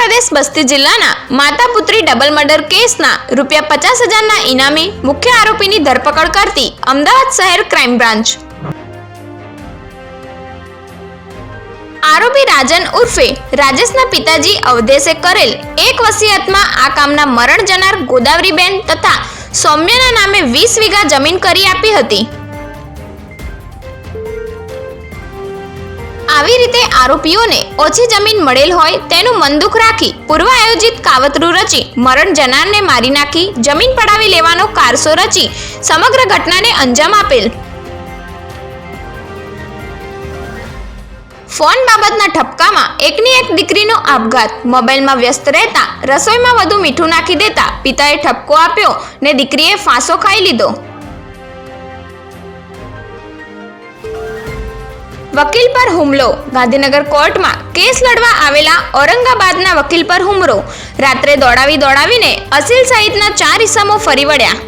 મધ્યપ્રદેશ બસ્તી જિલ્લાના માતા પુત્રી ડબલ મર્ડર કેસના રૂપિયા પચાસ હજારના ઇનામી મુખ્ય આરોપીની ધરપકડ કરતી અમદાવાદ શહેર ક્રાઇમ બ્રાન્ચ આરોપી રાજન ઉર્ફે રાજેશના પિતાજી અવધેશે કરેલ એક વસિયતમાં આ કામના મરણ જનાર ગોદાવરીબેન તથા સૌમ્યના નામે વીસ વીઘા જમીન કરી આપી હતી. આવી રીતે આરોપીઓને ઓછી જમીન મળેલ હોય તેનું મનદુખ રાખી પૂર્વ આયોજિત કાવતરું રચી મરણ જનારને મારી નાખી, જમીન પડાવી લેવાનો કારસો રચી સમગ્ર ઘટનાને અંજામ આપેલ. ફોન બાબતના ઠપકામાં એકની એક દીકરીનો આપઘાત. મોબાઈલમાં વ્યસ્ત રહેતા, રસોઈમાં વધુ મીઠું નાખી દેતા પિતાએ ઠપકો આપ્યો ને દીકરીએ ફાંસો ખાઈ લીધો. વકીલ પર હુમલો. ગાંધીનગર કોર્ટમાં કેસ લડવા આવેલા ઔરંગાબાદના વકીલ પર હુમલો. રાત્રે દોડાવી દોડાવીને અસીલ સહિતના ચાર ઇસમો ફરી વળ્યા.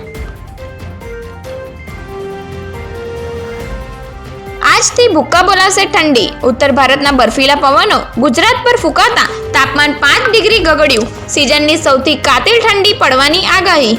આજથી ભૂક્કા બોલાવશે ઠંડી. ઉત્તર ભારતના બર્ફીલા પવનો ગુજરાત પર ફૂંકાતા તાપમાન પાંચ ડિગ્રી ગગડ્યું. સિઝનની સૌથી કાતિલ ઠંડી પડવાની આગાહી.